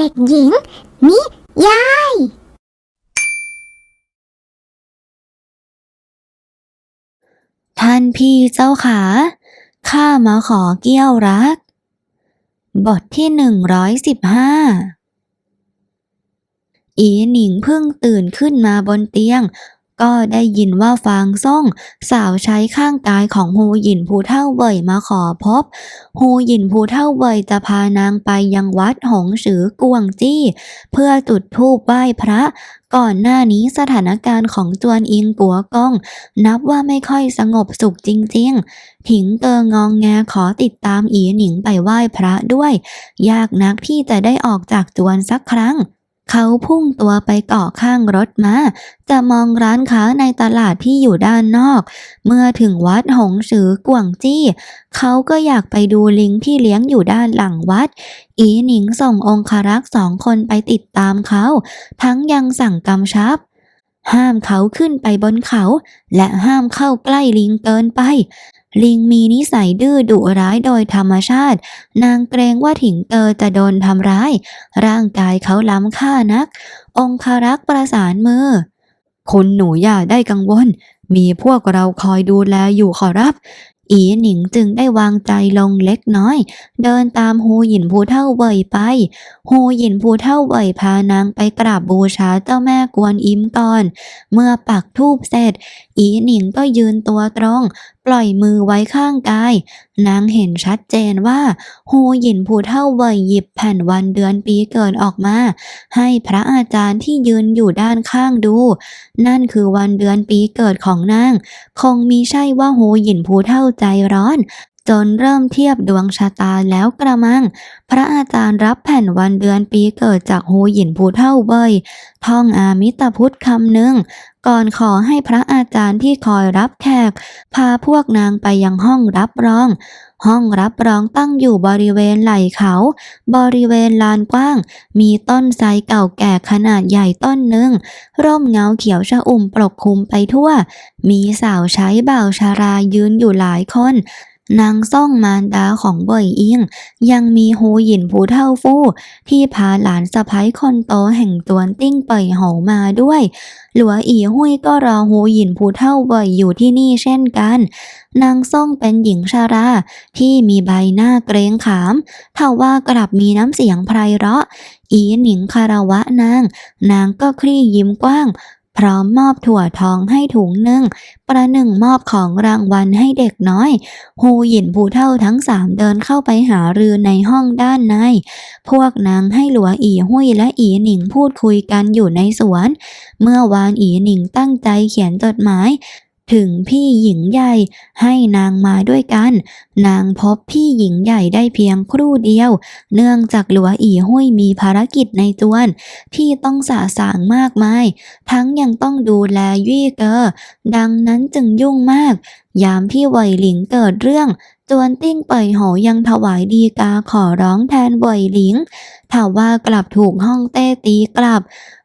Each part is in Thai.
เด็กหญิง นิยาย ท่านพี่เจ้าขาข้ามาขอเกี้ยวรัก บทที่หนึ่งร้อยสิบห้าอีหนิงเพิ่งตื่นขึ้นมาบนเตียง ก็ได้ยินว่าฟางซ่ง สาวใช้ข้างกายของฮูหยินผู้เท่าเว่ยมาขอพบฮูหยินผู้เท่าเว่ยจะพานางไปยังวัดหงสือกวงจี้ เพื่อจุดธูปไหว้พระ ก่อนหน้านี้สถานการณ์ของจวนอิงกัวกอง นับว่าไม่ค่อยสงบสุขจริงๆ ถิงเกององแงขอติดตามอีหนิงไปไหว้พระด้วย ยากนักที่จะได้ออกจากจวนสักครั้ง เขาพุ่งตัวไปเกาะข้างรถมาจะมองร้านค้าในตลาดที่อยู่ด้านนอก เมื่อถึงวัดหงสือกวงจี้ เขาก็อยากไปดูลิงที่เลี้ยงอยู่ด้านหลังวัด อีหนิงส่งองคารักษ์สองคนไปติดตามเขา ทั้งยังสั่งกำชับ ห้ามเขาขึ้นไปบนเขา และห้ามเข้าใกล้ลิงเกินไป ลิงมีนิสัยดื้อดุร้ายโดยธรรมชาติ นางเกรงว่าถิงเตอจะโดนทำร้าย ร่างกายเขาล้ำค่านัก องคารักษ์ประสานมือ คุณหนูอย่าได้กังวล มีพวกเราคอยดูแลอยู่ขอรับ อีหนิงจึงได้วางใจลงเล็กน้อย เดินตามฮูหยินผู้เท่าเว่ยไปฮูหยินผู้เท่าเว่ยพานางไปกราบบูชาเจ้าแม่กวนอิมก่อน เมื่อปักธูปเสร็จ อีหนิงก็ยืนตัวตรง ล่อยมือไว้ข้างกาย นางเห็นชัดเจนว่าฮูหยินผู้เท่าเวยหยิบแผ่นวันเดือนปีเกิดออกมา ให้พระอาจารย์ที่ยืนอยู่ด้านข้างดู นั่นคือวันเดือนปีเกิดของนาง คงมีใช่ว่าฮูหยินผู้เท่าใจร้อนจนเริ่มเทียบดวงชะตาแล้วกระมัง พระอาจารย์รับแผ่นวันเดือนปีเกิดจากฮูหยินผู้เท่าเวยท่องอามิตพุทธคำหนึ่ง ก่อนขอให้พระอาจารย์ที่คอยรับแขก พาพวกนางไปยังห้องรับรอง ห้องรับรองตั้งอยู่บริเวณไหล่เขา บริเวณลานกว้าง มีต้นไทรเก่าแก่ขนาดใหญ่ต้นหนึ่ง ร่มเงาเขียวชะอุ่มปกคลุมไปทั่ว มีสาวใช้บ่าวชารายืนอยู่หลายคน นางซ่องมารดาของเบ่ยอิง ยังมีฮูหยินผู้เท่าฟู่ที่พาหลานสะพ้ยคนโตแห่งตวนติ้งเป่ยโหามาด้วย หลัวอีหุยก็รอฮูหยินผู้เท่าเบ่ยอยู่ที่นี่เช่นกัน นางซ่องเป็นหญิงชารา ที่มีใบหน้าเกรงขามทว่ากลับมีน้ำเสียงไพเราะ อีหนิงคารวะนาง นางก็คลี่ยิ้มกว้าง พร้อมมอบถั่วทองให้ถุงหนึ่ง ประหนึ่งมอบของรางวัลให้เด็กน้อยฮูหยินผู้เท่าทั้งสามเดินเข้าไปหารือในห้องด้านใน พวกนางให้หลัวอีหุยและอีหนิงพูดคุยกันอยู่ในสวน เมื่อวานอีหนิงตั้งใจเขียนจดหมาย ถึงพี่หญิงใหญ่ให้นางมาด้วยกัน นางพบพี่หญิงใหญ่ได้เพียงครู่เดียว เนื่องจากหลัวอีห้วยมีภารกิจในจวน ที่ต้องสาสางมากมาย ทั้งยังต้องดูแลยี่เกอ ดังนั้นจึงยุ่งมาก ยามที่เว่ยหลิงเกิดเรื่องจวนติ้งเป่ยโหยังถวายดีกาขอร้องแทนเว่ยหลิงถาว่ากลับถูกห้องเต้ตีกลับ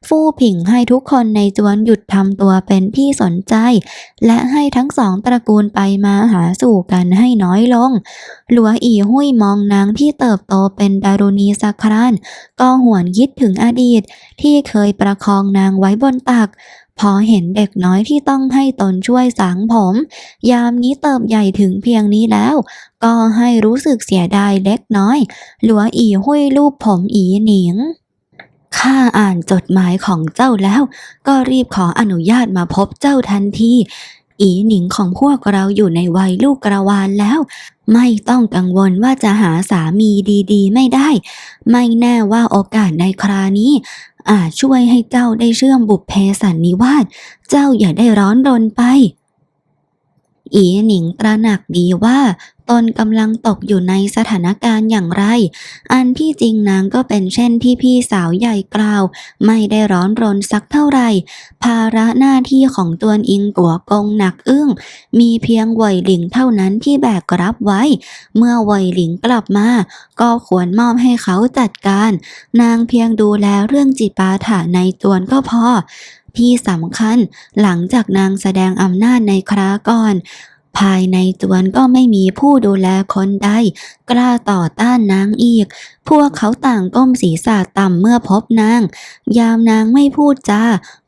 ฟู่ผิงให้ทุกคนในจวนหยุดทำตัวเป็นที่สนใจ และให้ทั้งสองตระกูลไปมาหาสู่กันให้น้อยลง หลัวอีหุยมองนางที่เติบโตเป็นดารุณีสักครานก็หวนคิดถึงอดีตที่เคยประคองนางไว้บนตัก พอเห็นเด็กน้อยที่ต้องให้ตนช่วยสางผม ยามนี้เติบใหญ่ถึงเพียงนี้แล้ว ก็ให้รู้สึกเสียดายเล็กน้อย หลัวอีหุยรูปผมอีหนิงข้าอ่านจดหมายของเจ้าแล้ว ก็รีบขออนุญาตมาพบเจ้าทันทีอีหนิงของพวกเราอยู่ในวัยลูกกระวานแล้ว ไม่ต้องกังวลว่าจะหาสามีดีๆ ไม่ได้ ไม่แน่ว่าโอกาสในครานี้ อาจช่วยให้เจ้าได้เชื่อมบุพเพสันนิวาส เจ้าอย่าได้ร้อนรนไป อีหนิงตระหนักดีว่าตนกำลังตกอยู่ในสถานการณ์อย่างไร อันที่จริงนางก็เป็นเช่นที่พี่สาวใหญ่กล่าว ไม่ได้ร้อนรนสักเท่าไหร่ ภาระหน้าที่ของตัวอิงกัวกงหนักอึ้ง มีเพียงเว่ยหลิงเท่านั้นที่แบกรับไว้ เมื่อเว่ยหลิงกลับมา ก็ควรมอบให้เขาจัดการ นางเพียงดูแลเรื่องจิปาถะในจวก็พอ ที่สำคัญหลังจากนางแสดงอำนาจในคราก่อน ภายในจวนก็ไม่มีผู้ดูแลคนใดกล้าต่อต้านนางอีก พวกเขาต่างก้มศีรษะต่ำเมื่อพบนาง ยามนางไม่พูดจา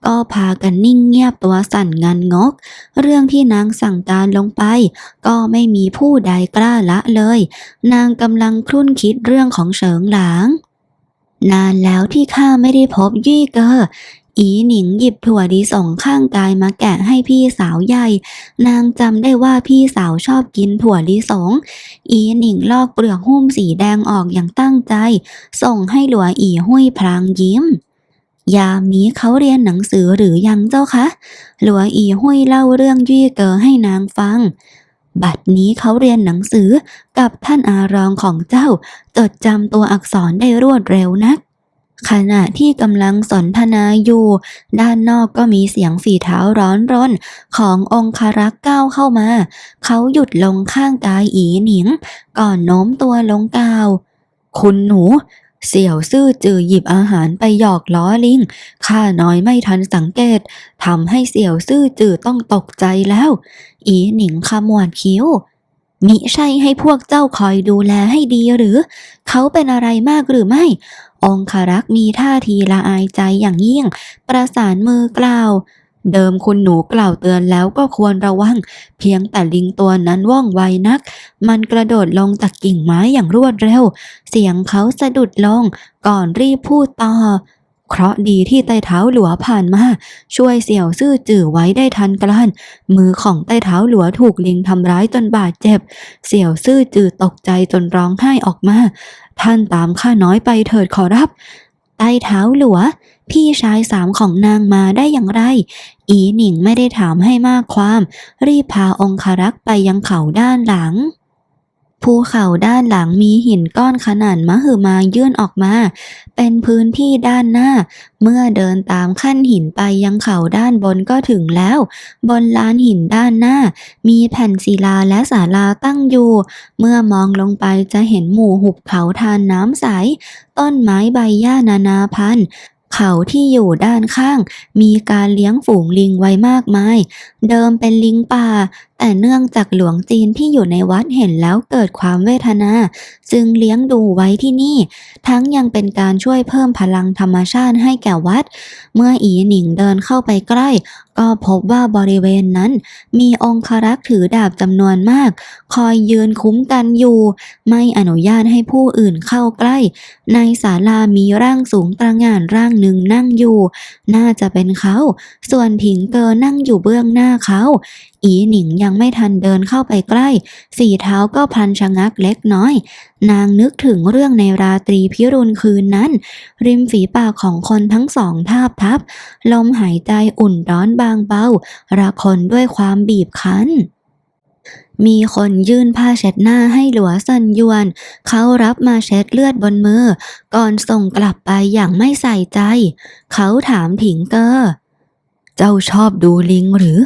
ก็พากันนิ่งเงียบตัวสั่นงันงก เรื่องที่นางสั่งการลงไป ก็ไม่มีผู้ใดกล้าละเลย นางกำลังครุ่นคิดเรื่องของเฉิงหลางนานแล้วที่ข้าไม่ได้พบยี่เกอ อีหนิงหยิบถั่วดีส่งข้างกายมาแกะให้พี่สาวใหญ่ นางจำได้ว่าพี่สาวชอบกินถั่วลิสอง อีหนิงลอกเปลือกหุ้มสีแดงออกอย่างตั้งใจ ส่งให้หลัวอีหุยพลางยิ้ม ยามนี้เขาเรียนหนังสือหรือยังเจ้าคะ หลัวอีหุยเล่าเรื่องยี่เกอให้นางฟังบัดนี้เขาเรียนหนังสือกับท่านอารองของเจ้า จดจำตัวอักษรได้รวดเร็วนัก ขณะที่กำลังสนทนาอยู่ ด้านนอกก็มีเสียงฝีเท้าร้อนรน ขององคารักษ์ก้าวเข้ามา เขาหยุดลงข้างกายอีหนิง ก่อนโน้มตัวลงกล่าว คุณหนู เสี่ยวซื่อจือหยิบอาหารไปหยอกล้อลิง ข้าน้อยไม่ทันสังเกตทำให้เสี่ยวซื่อจือต้องตกใจแล้ว อีหนิงขมวดคิ้วมิใช่ให้พวกเจ้าคอยดูแลให้ดีหรือ เขาเป็นอะไรมากหรือไม่องคารักษ์มีท่าทีละอายใจอย่างยิ่ง ประสานมือกล่าว เดิมคุณหนูกล่าวเตือนแล้วก็ควรระวัง เพียงแต่ลิงตัวนั้นว่องไวนัก มันกระโดดลงจากกิ่งไม้อย่างรวดเร็ว เสียงเขาสะดุดลง ก่อนรีบพูดต่อ เคราะดีที่ไต้เท้าหลัวผ่านมา ช่วยเสี่ยวซื่อจื่อไว้ได้ทันกลันมือของไต้เท้าหลัวถูกลิงทำร้ายจนบาดเจ็บ เสี่ยวซื่อจื่อตกใจจนร้องไห้ออกมา ท่านตามข้าน้อยไปเถิดขอรับใต้เท้าหลัว พี่ชายสามของนางมาได้อย่างไร อีหนิงไม่ได้ถามให้มากความ รีบพาองคารักษ์ไปยังเขาด้านหลัง ภูเขาด้านหลังมีหินก้อนขนาดมหึมายื่นออกมา เป็นพื้นที่ด้านหน้า เมื่อเดินตามขั้นหินไปยังเขาด้านบนก็ถึงแล้ว บนลานหินด้านหน้า มีแผ่นศิลาและศาลาตั้งอยู่ เมื่อมองลงไปจะเห็นหมู่หุบเขาทานน้ำใส ต้นไม้ใบหญ้านานาพันธุ์เขาที่อยู่ด้านข้าง มีการเลี้ยงฝูงลิงไว้มากมาย เดิมเป็นลิงป่าแต่เนื่องจากหลวงจีนที่อยู่ในวัดเห็นแล้วเกิดความเวทนา จึงเลี้ยงดูไว้ที่นี่ ทั้งยังเป็นการช่วยเพิ่มพลังธรรมชาติให้แก่วัด เมื่ออีหนิงเดินเข้าไปใกล้ ก็พบว่าบริเวณนั้น มีองครักษ์ถือดาบจำนวนมาก คอยยืนคุ้มกันอยู่ ไม่อนุญาตให้ผู้อื่นเข้าใกล้ ในศาลามีร่างสูงตระหง่านร่างหนึ่งนั่งอยู่ น่าจะเป็นเขา ส่วนผิงเกอนั่งอยู่เบื้องหน้าเขา อีหนิงยังไม่ทันเดินเข้าไปใกล้สีเท้าก็พลันชะงักเล็กน้อย นางนึกถึงเรื่องในราตรีพิรุณคืนนั้น ริมฝีปากของคนทั้งสองทาบทับ ลมหายใจอุ่นร้อนบางเบาระคนด้วยความบีบคั้นมีคนยื่นผ้าเช็ดหน้าให้หลัวซันยวน เขารับมาเช็ดเลือดบนมือ ก่อนส่งกลับไปอย่างไม่ใส่ใจ เขาถามผิงเกอ เจ้าชอบดูลิงหรือ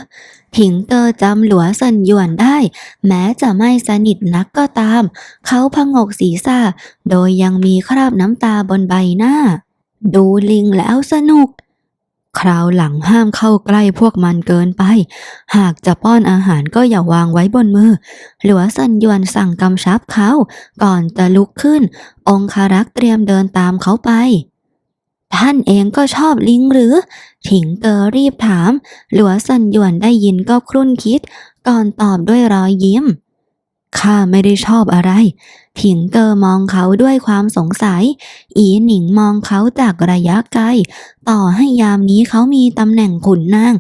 ผิงเกอจำหลัวซันยวนได้ แม้จะไม่สนิทนักก็ตาม เขาพงกศีรษะโดยยังมีคราบน้ำตาบนใบหน้า ดูลิงแล้วสนุก คราวหลังห้ามเข้าใกล้พวกมันเกินไป หากจะป้อนอาหารก็อย่าวางไว้บนมือ หลัวซันยวนสั่งกำชับเขา ก่อนจะลุกขึ้น องคารักษ์เตรียมเดินตามเขาไป ท่านเองก็ชอบลิงหรือ ถิงเกอรีบถาม หลัวสันยวนได้ยินก็ครุ่นคิด ก่อนตอบด้วยรอยยิ้ม ข้าไม่ได้ชอบอะไรถิงเกอมองเขาด้วยความสงสัย อีหนิงมองเขาจากระยะไกล ต่อให้ยามนี้เขามีตำแหน่งขุนนาง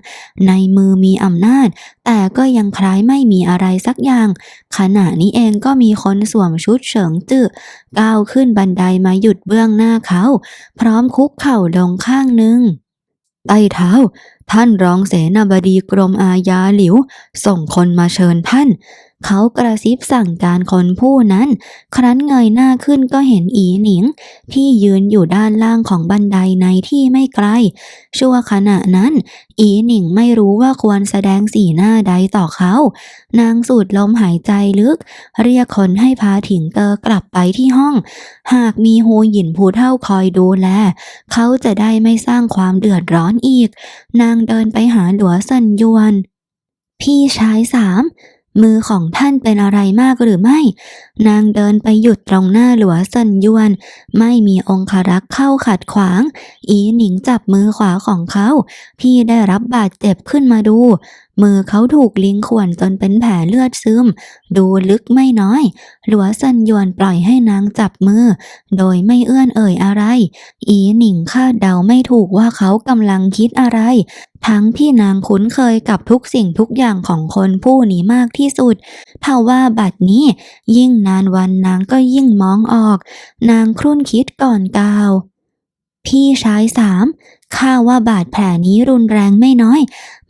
ในมือมีอำนาจ แต่ก็ยังคล้ายไม่มีอะไรสักอย่าง ขณะนี้เองก็มีคนสวมชุดเฉิงจื้อก้าวขึ้นบันไดมาหยุดเบื้องหน้าเขา พร้อมคุกเข่าลงข้างหนึ่งใต้เท้า ท่านรองเสนาบดีกรมอาญาหลิว ส่งคนมาเชิญท่าน เขากระซิบสั่งการคนผู้นั้น ครั้นเงยหน้าขึ้นก็เห็นอีหนิง ที่ยืนอยู่ด้านล่างของบันไดในที่ไม่ไกล ชั่วขณะนั้น อีหนิงไม่รู้ว่าควรแสดงสีหน้าใดต่อเขา นางสูดลมหายใจลึก เรียกคนให้พาถิงเกอกลับไปที่ห้อง หากมีฮูหยินผู้เท่าคอยดูแล เขาจะได้ไม่สร้างความเดือดร้อนอีก นางเดินไปหาหลัวซันยวน พี่ชายสาม มือของท่านเป็นอะไรมากหรือไม่ นางเดินไปหยุดตรงหน้าหลัวเซินยวน ไม่มีองครักษ์เข้าขัดขวาง อีหนิงจับมือขวาของเขา พี่ได้รับบาดเจ็บขึ้นมาดู มือเขาถูกลิงข่วนจนเป็นแผลเลือดซึม ดูลึกไม่น้อย หลัวเซินยวนปล่อยให้นางจับมือ โดยไม่เอื้อนเอ่ยอะไร อีหนิงคาดเดาไม่ถูกว่าเขากำลังคิดอะไร ทั้งที่นางคุ้นเคยกับทุกสิ่งทุกอย่างของคนผู้นี้มากที่สุดเท่าว่าบัดนี้ ยิ่งนานวันนางก็ยิ่งมองออก นางครุ่นคิดก่อนกล่าว พี่ชายสามข้าว่าบาดแผลนี้รุนแรงไม่น้อย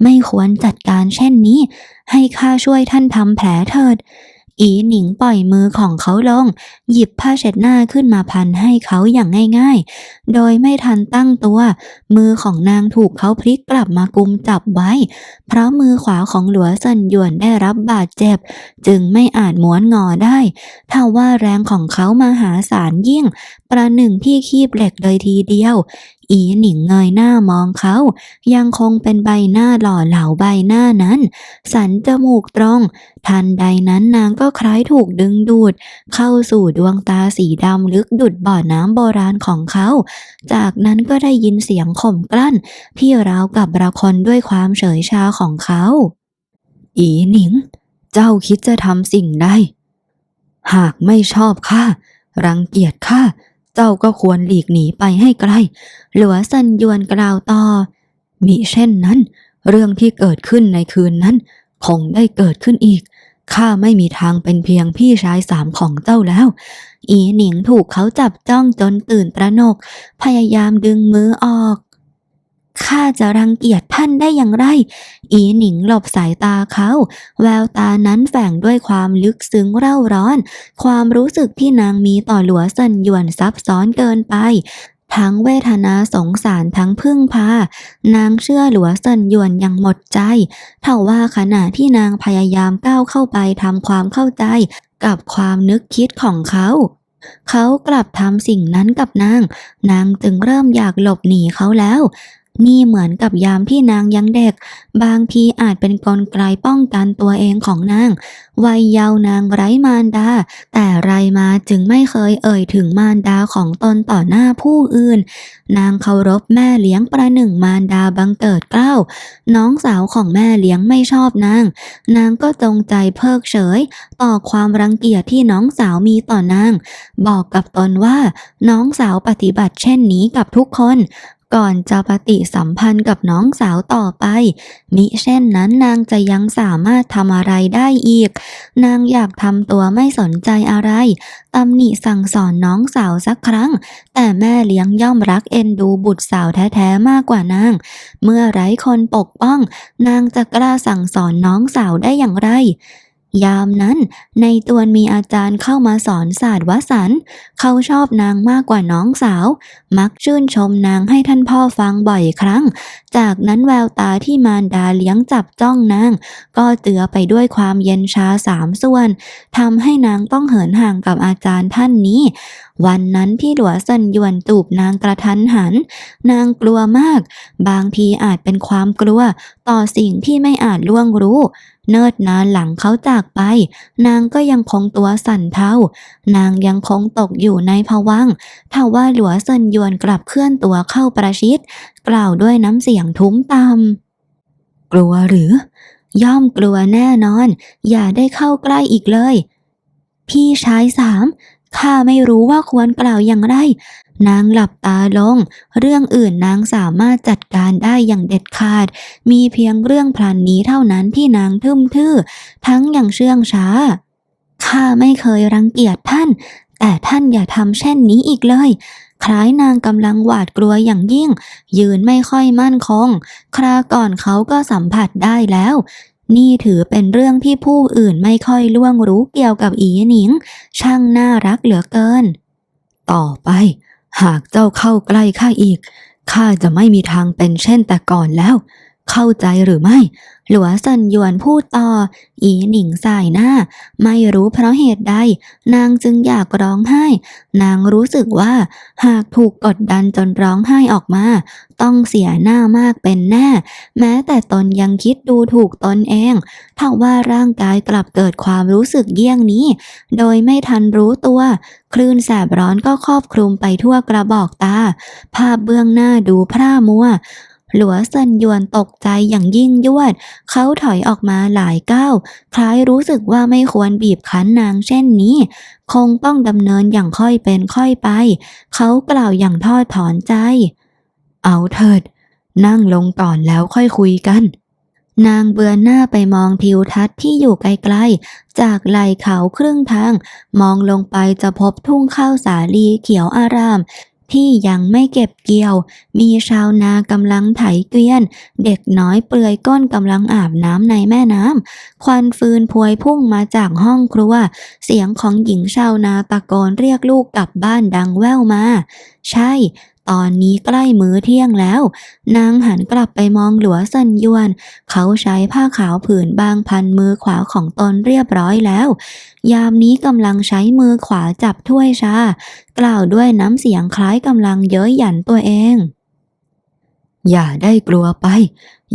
ไม่ควรจัดการเช่นนี้ ให้ข้าช่วยท่านทำแผลเถิด อีหนิงปล่อยมือของเขาลง หยิบผ้าเช็ดหน้าขึ้นมาพันให้เขาอย่างง่ายๆ โดยไม่ทันตั้งตัว มือของนางถูกเขาพลิกกลับมากุมจับไว้ เพราะมือขวาของหลัวเซินหยวนได้รับบาดเจ็บ จึงไม่อาจม้วนงอได้ถ้าว่าแรงของเขามาหาศาลยิ่ง ประหนึ่งที่คีบเหล็กเลยทีเดียว อีหนิงเงยหน้ามองเขา ยังคงเป็นใบหน้าหล่อเหลาใบหน้านั้น สันจมูกตรง ทันใดนั้นนางก็คล้ายถูกดึงดูด เข้าสู่ดวงตาสีดำลึกดุดบ่อน้ำโบราณของเขา จากนั้นก็ได้ยินเสียงข่มกลั้น ที่ราวกับระคนด้วยความเฉยชาของเขา อีหนิง เจ้าคิดจะทำสิ่งใดหากไม่ชอบข้ารังเกียจข้า เจ้าก็ควรหลีกหนีไปให้ไกล หลัวซันยวนกล่าวต่อ มิเช่นนั้น เรื่องที่เกิดขึ้นในคืนนั้น คงได้เกิดขึ้นอีก ข้าไม่มีทางเป็นเพียงพี่ชายสามของเจ้าแล้ว อีหนิงถูกเขาจับจ้องจนตื่นตระหนก พยายามดึงมือออก ข้าจะรังเกียจท่านได้อย่างไร อีหนิงหลบสายตาเขา แววตานั้นแฝงด้วยความลึกซึ้งเร่าร้อน ความรู้สึกที่นางมีต่อหลัวเซินหยวนซับซ้อนเกินไปทั้งเวทนาสงสารทั้งพึ่งพา นางเชื่อหลัวเซินหยวนอย่างหมดใจเท่าว่าขณะที่นางพยายามก้าวเข้าไปทำความเข้าใจ กับความนึกคิดของเขา เขากลับทำสิ่งนั้นกับนาง นางจึงเริ่มอยากหลบหนีเขาแล้ว นี่เหมือนกับยามที่นางยังเด็ก บางทีอาจเป็นกลไกป้องกันตัวเองของนาง วัยเยาว์นางไร้มารดา แต่ไรมาจึงไม่เคยเอ่ยถึงมารดาของตนต่อหน้าผู้อื่น นางเคารพแม่เลี้ยงประหนึ่งมารดาบังเกิดเกล้า น้องสาวของแม่เลี้ยงไม่ชอบนาง นางก็จงใจเพิกเฉย ต่อความรังเกียจที่น้องสาวมีต่อนาง บอกกับตนว่าน้องสาวปฏิบัติเช่นนี้กับทุกคน ก่อนจะปฏิสัมพันธ์กับน้องสาวต่อไป มิเช่นนั้นนางจะยังสามารถทำอะไรได้อีก นางอยากทำตัวไม่สนใจอะไรตำหนิสั่งสอนน้องสาวสักครั้ง แต่แม่เลี้ยงย่อมรักเอ็นดูบุตรสาวแท้ ๆ มากกว่านาง เมื่อไร้คนปกป้อง นางจะกล้าสั่งสอนน้องสาวได้อย่างไร ยามนั้น ในตวนมีอาจารย์เข้ามาสอนศาสตร์วสันเขาชอบนางมากกว่าน้องสาว มักชื่นชมนางให้ท่านพ่อฟังบ่อยครั้ง จากนั้นแววตาที่มารดาเลี้ยงจับจ้องนาง ก็เจือไปด้วยความเย็นชาสามส่วนทำให้นางต้องเหินห่างกับอาจารย์ท่านนี้ วันนั้นที่หลัวซันยวนตูบนางกระทันหัน นางกลัวมาก บางทีอาจเป็นความกลัว ต่อสิ่งที่ไม่อาจล่วงรู้ เนิดนานหลังเขาจากไป นางก็ยังคงตัวสั่นเทานางยังคงตกอยู่ในภวังค์ทว่าหลัวเซินยวนกลับเคลื่อนตัวเข้าประชิด กล่าวด้วยน้ำเสียงทุ้มต่ำกลัวหรือ ย่อมกลัวแน่นอน อย่าได้เข้าใกล้อีกเลย พี่ชายสามข้าไม่รู้ว่าควรกล่าวอย่างไร นางหลับตาลง เรื่องอื่นนางสามารถจัดการได้อย่างเด็ดขาด มีเพียงเรื่องพลันนี้เท่านั้นที่นางทึมทื่อ ทั้งอย่างเชื่องช้า ข้าไม่เคยรังเกียจท่าน แต่ท่านอย่าทำเช่นนี้อีกเลย คล้ายนางกำลังหวาดกลัวอย่างยิ่ง ยืนไม่ค่อยมั่นคง คราก่อนเขาก็สัมผัสได้แล้วนี่ถือเป็นเรื่องที่ผู้อื่นไม่ค่อยล่วงรู้เกี่ยวกับอีหนิง ช่างน่ารักเหลือเกิน ต่อไป หากเจ้าเข้าใกล้ข้าอีก ข้าจะไม่มีทางเป็นเช่นแต่ก่อนแล้ว เข้าใจหรือไม่ หลัวซันยวนพูดต่อ อีหนิงสายหน้า ไม่รู้เพราะเหตุใด นางจึงอยากร้องไห้ นางรู้สึกว่า หากถูกกดดันจนร้องไห้ออกมา ต้องเสียหน้ามากเป็นแน่ แม้แต่ตนยังคิดดูถูกตนเองถ้าว่าร่างกายกลับเกิดความรู้สึกเยี่ยงนี้ โดยไม่ทันรู้ตัว คลื่นแสบร้อนก็ครอบคลุมไปทั่วกระบอกตา ภาพเบื้องหน้าดูพร่ามัว หลัวเซินยวนตกใจอย่างยิ่งยวด เขาถอยออกมาหลายก้าวคล้ายรู้สึกว่าไม่ควรบีบคั้นนางเช่นนี้ คงต้องดำเนินอย่างค่อยเป็นค่อยไป เขากล่าวอย่างทอดถอนใจ เอาเถิด นั่งลงก่อนแล้วค่อยคุยกันนางเบือนหน้าไปมองทิวทัศน์ที่อยู่ไกลๆ จากไหล่เขาครึ่งทาง มองลงไปจะพบทุ่งข้าวสาลีเขียวอาราม ที่ยังไม่เก็บเกี่ยว มีชาวนากำลังไถเกวียน เด็กน้อยเปลือยก้นกำลังอาบน้ำในแม่น้ำ ควันฟืนพวยพุ่งมาจากห้องครัว เสียงของหญิงชาวนาตะโกนเรียกลูกกลับบ้านดังแว่วมา ใช่ ตอนนี้ใกล้มื้อเที่ยงแล้ว นางหันกลับไปมองหลัวซันยวน เขาใช้ผ้าขาวผืนบางพันมือขวาของตนเรียบร้อยแล้ว ยามนี้กำลังใช้มือขวาจับถ้วยชา กล่าวด้วยน้ำเสียงคล้ายกำลังเย้ยหยันตัวเอง อย่าได้กลัวไป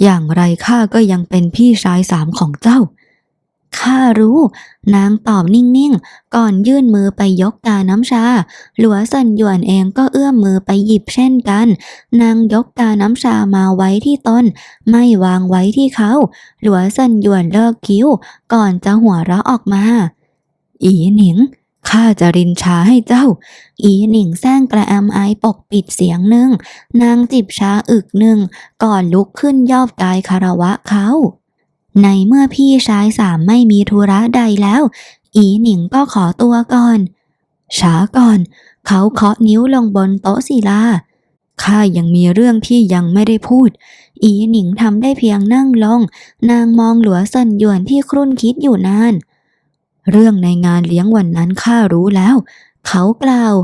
อย่างไรข้าก็ยังเป็นพี่ชายสามของเจ้า ข้ารู้ นางตอบนิ่งๆ ก่อนยื่นมือไปยกกาน้ำชา หลัวซันหยวนเองก็เอื้อมมือไปหยิบเช่นกัน นางยกกาน้ำชามาไว้ที่ตน ไม่วางไว้ที่เขา หลัวซันหยวนเลิกคิ้ว ก่อนจะหัวเราะออกมา อีหนิงข้าจะรินชาให้เจ้า อีหนิงแซงกระแอมไอปกปิดเสียงหนึ่ง นางจิบชาอึกหนึ่ง ก่อนลุกขึ้นยอบกายคารวะเขา ในเมื่อพี่ชายสามไม่มีธุระใดแล้ว อีหนิงก็ขอตัวก่อน ช้าก่อน เขาเคาะนิ้วลงบนโต๊ะศิลา ข้ายังมีเรื่องที่ยังไม่ได้พูด อีหนิงทำได้เพียงนั่งลง นางมองหลัวซันหยวนที่ครุ่นคิดอยู่นาน เรื่องในงานเลี้ยงวันนั้นข้ารู้แล้ว เขากล่าว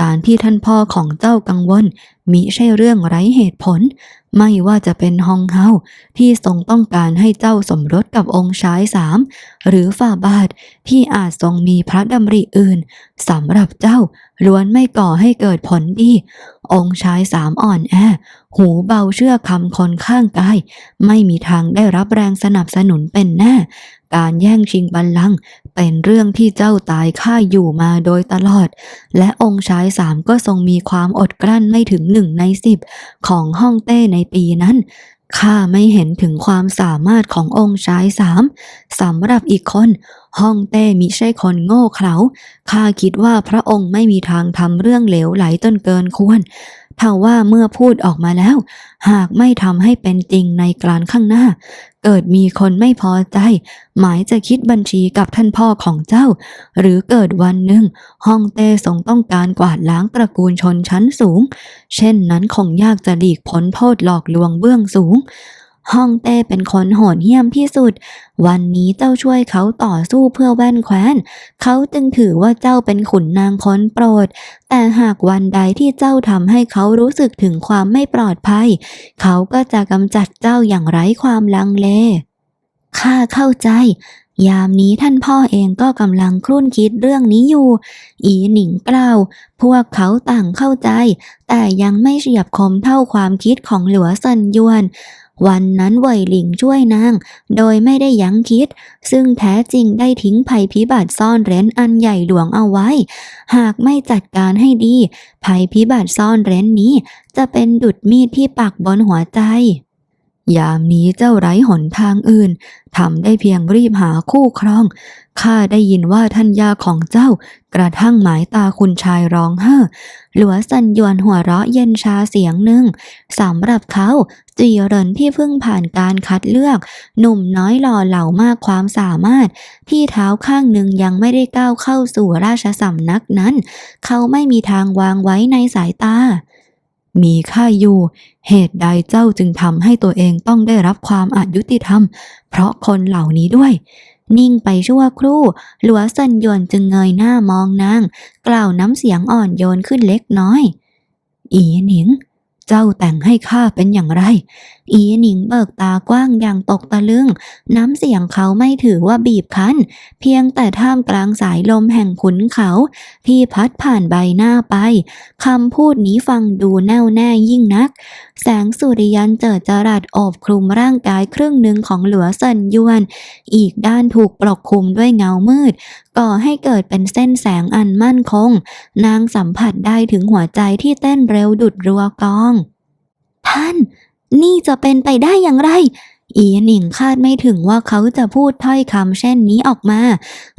การที่ท่านพ่อของเจ้ากังวลมิใช่เรื่องไร้เหตุผล ไม่ว่าจะเป็นฮองเฮาที่ทรงต้องการให้เจ้าสมรสกับองค์ชายสามหรือฝ่าบาทที่อาจทรงมีพระดำริอื่นสำหรับเจ้าล้วนไม่ก่อให้เกิดผลดี องค์ชายสามอ่อนแอ หูเบาเชื่อคำคนข้างกาย ไม่มีทางได้รับแรงสนับสนุนเป็นแน่ การแย่งชิงบัลลังก์ เป็นเรื่องที่เจ้าตายข้าอยู่มาโดยตลอด และองค์ชายสามก็ทรงมีความอดกลั้นไม่ถึงหนึ่งในสิบของห้องเต้ในปีนั้นข้าไม่เห็นถึงความสามารถขององค์ชายสามสำหรับอีกคน ห้องเต้มิใช่คนโง่เขลาข้าคิดว่าพระองค์ไม่มีทางทำเรื่องเหลวไหลจนเกินควร ถ้าว่าเมื่อพูดออกมาแล้ว หากไม่ทำให้เป็นจริงในกลานข้างหน้า เกิดมีคนไม่พอใจ หมายจะคิดบัญชีกับท่านพ่อของเจ้า หรือเกิดวันหนึ่งฮ่องเต้ทรงต้องการกวาดล้างตระกูลชนชั้นสูง เช่นนั้นคงยากจะหลีกพ้นโทษหลอกลวงเบื้องสูง ฮ่องเต้เป็นคนโหดเหี้ยมที่สุด วันนี้เจ้าช่วยเขาต่อสู้เพื่อแว่นแคว้น เขาจึงถือว่าเจ้าเป็นขุนนางคนโปรด แต่หากวันใดที่เจ้าทำให้เขารู้สึกถึงความไม่ปลอดภัย เขาก็จะกำจัดเจ้าอย่างไร้ความลังเล ข้าเข้าใจ ยามนี้ท่านพ่อเองก็กำลังครุ่นคิดเรื่องนี้อยู่ อีหนิงกล่าว พวกเขาต่างเข้าใจ แต่ยังไม่เฉียบคมเท่าความคิดของหลัวซันยวน วันนั้นเว่ยหลิงช่วยนาง โดยไม่ได้ยั้งคิด ซึ่งแท้จริงได้ทิ้งภัยพิบัติซ่อนเร้นอันใหญ่หลวงเอาไว้ หากไม่จัดการให้ดี ภัยพิบัติซ่อนเร้นนี้ จะเป็นดุดมีดที่ปักบนหัวใจ ยามนี้เจ้าไร้หนทางอื่นทำได้เพียงรีบหาคู่ครอง ข้าได้ยินว่าท่านยาของเจ้า กระทั่งหมายตาคุณชายร้องเฮ่อหลัวสันยวนหัวเราะเย็นชาเสียงหนึ่งสำหรับเขาจีเรินที่เพิ่งผ่านการคัดเลือก หนุ่มน้อยหล่อเหล่ามากความสามารถ ที่เท้าข้างหนึ่งยังไม่ได้ก้าวเข้าสู่ราชสำนักนั้น เขาไม่มีทางวางไว้ในสายตา มีค่าอยู่ เหตุใดเจ้าจึงทำให้ตัวเองต้องได้รับความอายุติธรรม เพราะคนเหล่านี้ด้วย นิ่งไปชั่วครู่ หลัวสันยวนจึงเงยหน้ามองนาง กล่าวน้ำเสียงอ่อนโยนขึ้นเล็กน้อย อีหนิง เจ้าแต่งให้ข้าเป็นอย่างไร อีหนิงเบิกตากว้างอย่างตกตะลึง น้ำเสียงเขาไม่ถือว่าบีบคั้น เพียงแต่ท่ามกลางสายลมแห่งขุนเขา ที่พัดผ่านใบหน้าไปคำพูดนี้ฟังดูแน่วแน่ยิ่งนัก แสงสุริยันเจิดจรัสโอบคลุมร่างกายครึ่งหนึ่งของหลัวเซินยวน อีกด้านถูกปกคลุมด้วยเงามืดก่อให้เกิดเป็นเส้นแสงอันมั่นคง นางสัมผัสได้ถึงหัวใจที่เต้นเร็วดุดรัวกอง ท่าน นี่จะเป็นไปได้อย่างไร อีหนิงคาดไม่ถึงว่าเขาจะพูดถ้อยคำเช่นนี้ออกมา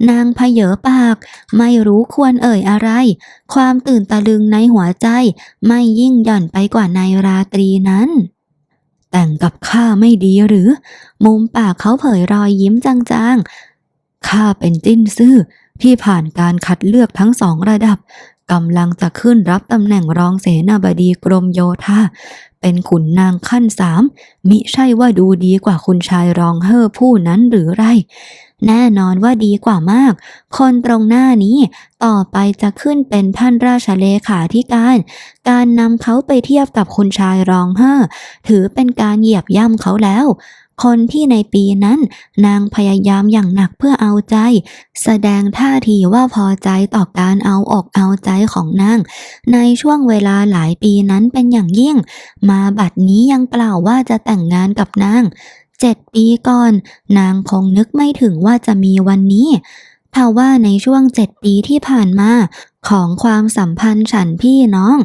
นางเพเยอปาก ไม่รู้ควรเอ่ยอะไร ความตื่นตะลึงในหัวใจ ไม่ยิ่งหย่อนไปกว่าในราตรีนั้นแต่งกับข้าไม่ดีหรือ มุมปากเขาเผยรอยยิ้มจางๆ ข้าเป็นจิ้นซื่อที่ผ่านการคัดเลือกทั้งสองระดับกำลังจะขึ้นรับตำแหน่งรองเสนาบดีกรมโยธาเป็นขุนนางขั้นสามมิใช่ว่าดูดีกว่าคุณชายรองเฮอผู้นั้นหรือไร แน่นอนว่าดีกว่ามาก คนตรงหน้านี้ต่อไปจะขึ้นเป็นท่านราชเลขาธิการ การนำเขาไปเทียบกับคุณชายรองเฮอถือเป็นการเหยียบย่ำเขาแล้ว คนที่ในปีนั้น นางพยายามอย่างหนักเพื่อเอาใจ แสดงท่าทีว่าพอใจต่อการเอาอกเอาใจของนาง ในช่วงเวลาหลายปีนั้นเป็นอย่างยิ่ง มาบัดนี้ยังกล่าวว่าจะแต่งงานกับนางเจ็ดปีก่อน นางคงนึกไม่ถึงว่าจะมีวันนี้ ทว่าในช่วงเจ็ดปีที่ผ่านมา ของความสัมพันธ์ฉันพี่น้อง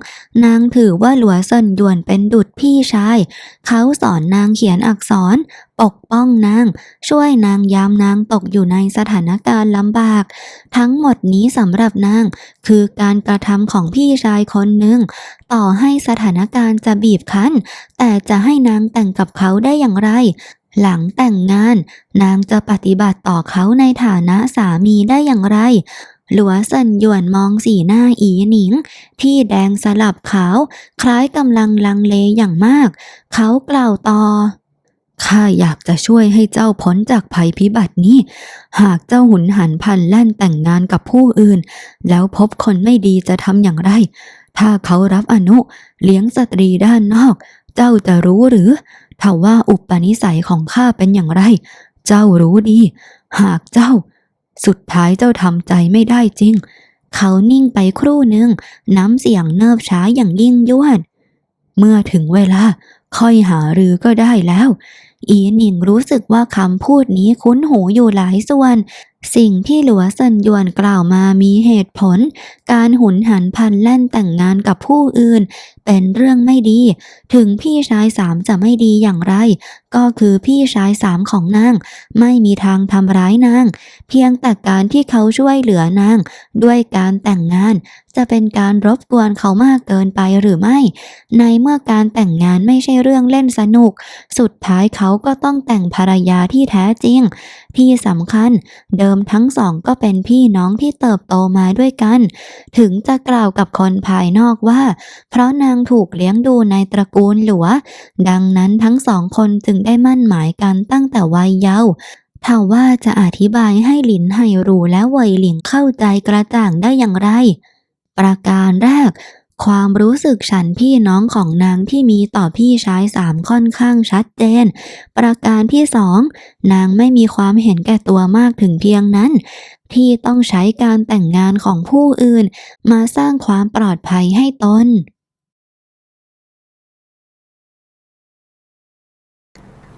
นางถือว่าหลัวเซินหยวนเป็นดุจพี่ชาย เขาสอนนางเขียนอักษร ปกป้องนาง ช่วยนางยามนางตกอยู่ในสถานการณ์ลำบาก ทั้งหมดนี้สำหรับนาง คือการกระทำของพี่ชายคนหนึ่ง ต่อให้สถานการณ์จะบีบคั้น แต่จะให้นางแต่งกับเขาได้อย่างไร หลังแต่งงาน นางจะปฏิบัติต่อเขาในฐานะสามีได้อย่างไร หลัวเซินหยวนมองสีหน้าอีหนิง ที่แดงสลับขาว คล้ายกำลังลังเลอย่างมาก เขากล่าวต่อข้าอยากจะช่วยให้เจ้าพ้นจากภัยพิบัตินี้ หากเจ้าหุนหันพันแล่นแต่งงานกับผู้อื่น แล้วพบคนไม่ดีจะทำอย่างไร ถ้าเขารับอนุ เลี้ยงสตรีด้านนอก เจ้าจะรู้หรือ ถ้าว่าอุปนิสัยของข้าเป็นอย่างไร เจ้ารู้ดี หากเจ้า สุดท้ายเจ้าทำใจไม่ได้จริง เขานิ่งไปครู่หนึ่ง น้ำเสียงเนิบช้าอย่างยิ่งยวดเมื่อถึงเวลาค่อยหารือก็ได้แล้ว อีหนิงรู้สึกว่าคำพูดนี้คุ้นหูอยู่หลายส่วน สิ่งที่หลัวเซินยวนกล่าวมามีเหตุผล การหุนหันพันแล่นแต่งงานกับผู้อื่น เป็นเรื่องไม่ดี ถึงพี่ชายสามจะไม่ดีอย่างไร ก็คือพี่ชายสามของนาง ไม่มีทางทำร้ายนาง เพียงแต่การที่เขาช่วยเหลือนาง ด้วยการแต่งงาน จะเป็นการรบกวนเขามากเกินไปหรือไม่ ในเมื่อการแต่งงานไม่ใช่เรื่องเล่นสนุก สุดท้ายเขาก็ต้องแต่งภรรยาที่แท้จริง ที่สำคัญ เดิมทั้งสองก็เป็นพี่น้องที่เติบโตมาด้วยกัน ถึงจะกล่าวกับคนภายนอกว่า เพราะนางงถูกเลี้ยงดูในตระกูลหลัว ดังนั้นทั้งสองคนจึงได้มั่นหมายกันตั้งแต่วัยเยาว์ถ้าว่าจะอธิบายให้หลินไห่รูและเวยหลิงเข้าใจกระจ่างได้อย่างไร ประการแรก ความรู้สึกฉันพี่น้องของนางที่มีต่อพี่ชายสามค่อนข้างชัดเจน ประการที่สองนางไม่มีความเห็นแก่ตัวมากถึงเพียงนั้น ที่ต้องใช้การแต่งงานของผู้อื่น มาสร้างความปลอดภัยให้ตน